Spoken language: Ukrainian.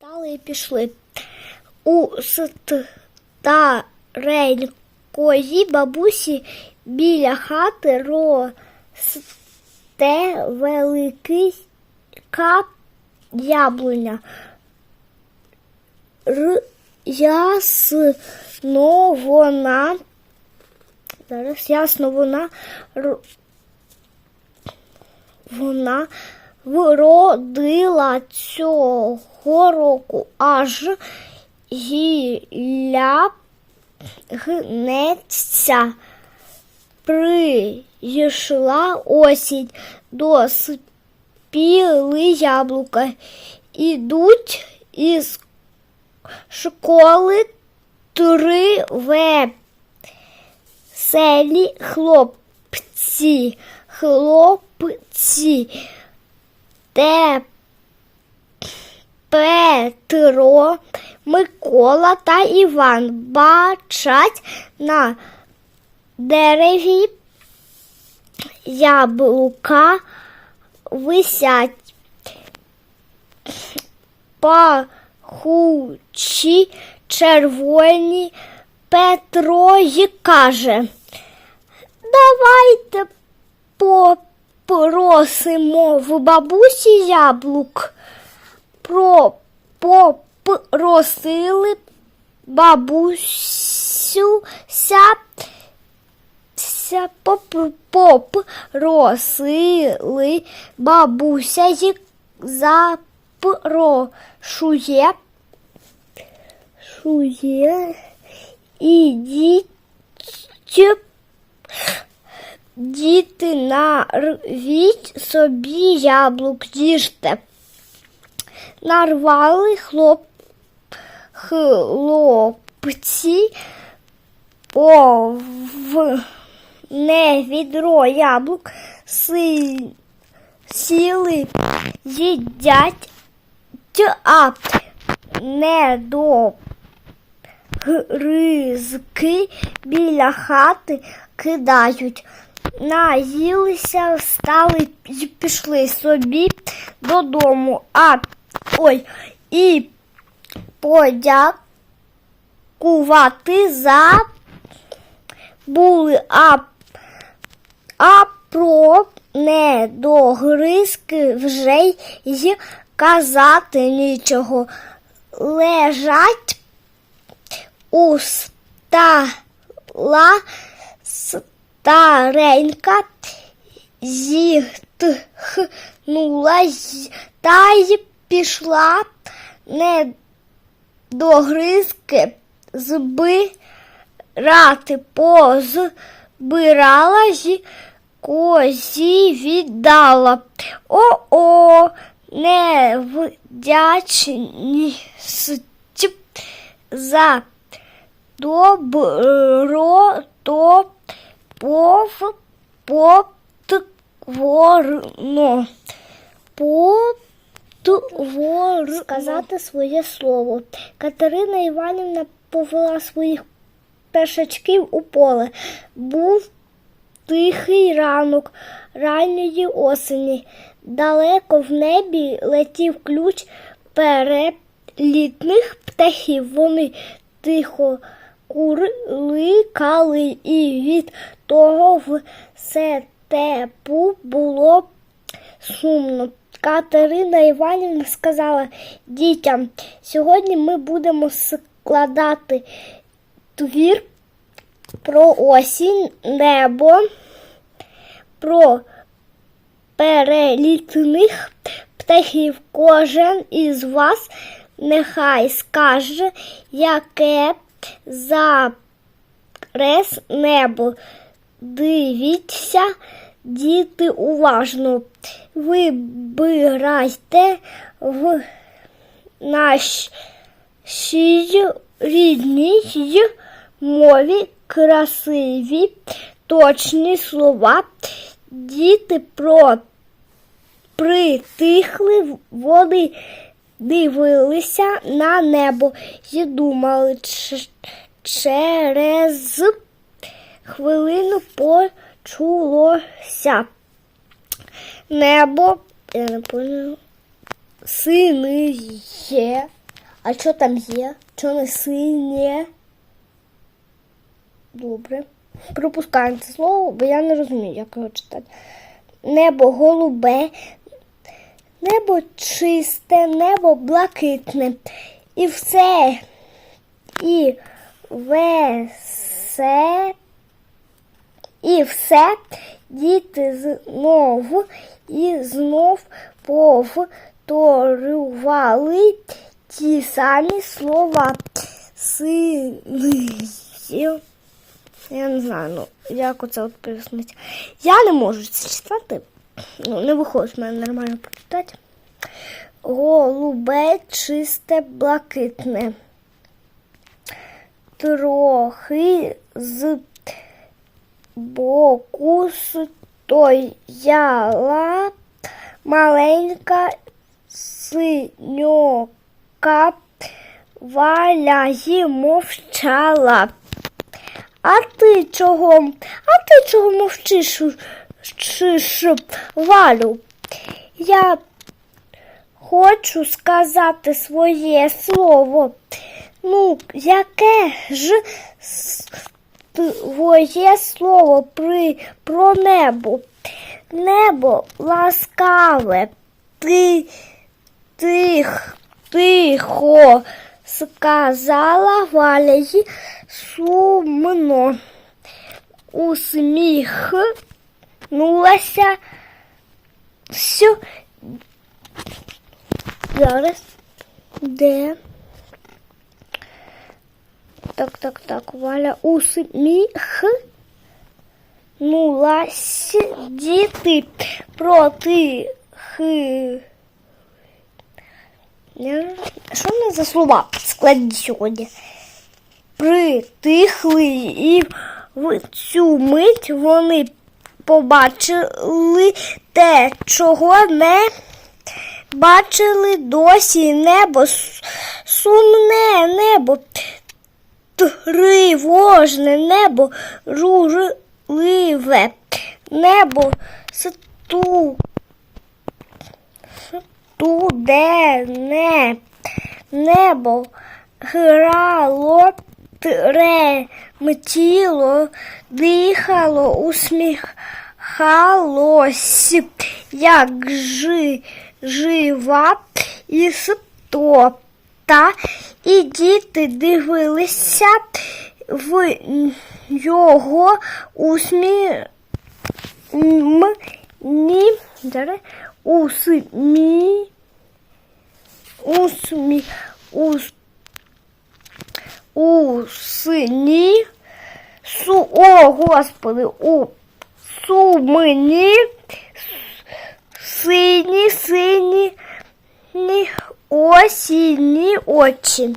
Стали і пішли. У старенької бабусі біля хати росте великий кап яблуня. Р, ясно вона. Зараз ясно вона вона вродила цього року аж гілля гнеться. Прийшла осінь до спіли яблука. Ідуть із школи три веселі хлопці. Хлопці. Те Петро, Микола та Іван бачать на дереві яблука висять пахучі червоні. Петро й каже, давайте попросимо в бабусі яблук. Про попросили бабусю ся, ся поп- попросили бабуся запрошує шує ідіть Діти, нарвіть собі яблук, їжте. Нарвали хлоп, хлопці повне відро яблук, си, сіли, їдять, а не до гризки біля хати кидають. Наїлися, встали і пішли собі додому. А ой, і подякувати за були, а, а про недогризки вже й казати нічого. Лежать у стала старенька зітхнула й- та й пішла не до гризки збирати позбирала й козі віддала. О-о, невдячність за добро то пов потворно. Потвор... Сказати своє слово. Катерина Іванівна повела своїх пешачків у поле. Був тихий ранок ранньої осені. Далеко в небі летів ключ перелітних птахів. Вони тихо курликали, і від того в степу було сумно. Катерина Іванівна сказала дітям, сьогодні ми будемо складати твір про осінь, небо, про перелітних птахів. Кожен із вас нехай скаже, яке зараз небо. Дивіться, діти, уважно. Вибирайте в нашій рідній мові красиві, точні слова. Діти про притихли, вони дивилися на небо і думали через хвилину почулося. Небо, я не пам'ятаю, синиє. А що там є? Що не синє? Добре. Пропускаємо це слово, бо я не розумію, як його читати. Небо голубе, небо чисте, небо блакитне. І все. І весе. І все. Діти знову і знов повторювали ті самі слова. Сини. Я не знаю, ну як оце от пояснити. Я не можу це читати. Ну, не виходить в мене нормально прочитати. Голубе, чисте, блакитне. Трохи з боку стояла маленька синьока валя й мовчала. А ти чого? А ти чого мовчиш, Шиш, Валю? Я хочу сказати своє слово. Ну, яке ж твоє слово при, про небо? Небо ласкаве, ти тих, тихо сказала Валя й сумно усміхнулася. Все. Зараз. Де? Так, так, так. Валя усміхнулася. Діти проти хи. Що в нас за слова складні сьогодні? Притихли і в цю мить вони побачили те, чого не бачили досі небо, сумне небо, тривожне небо, ружливе небо, сту студене небо грало, тремтіло, дихало, усміхалось, як жи, жива істота. І діти дивилися в його усмі... М, ні, усмі, усмі, ус, усні, су, о, господи, у сумні, сині, сині, ні, осінні очі.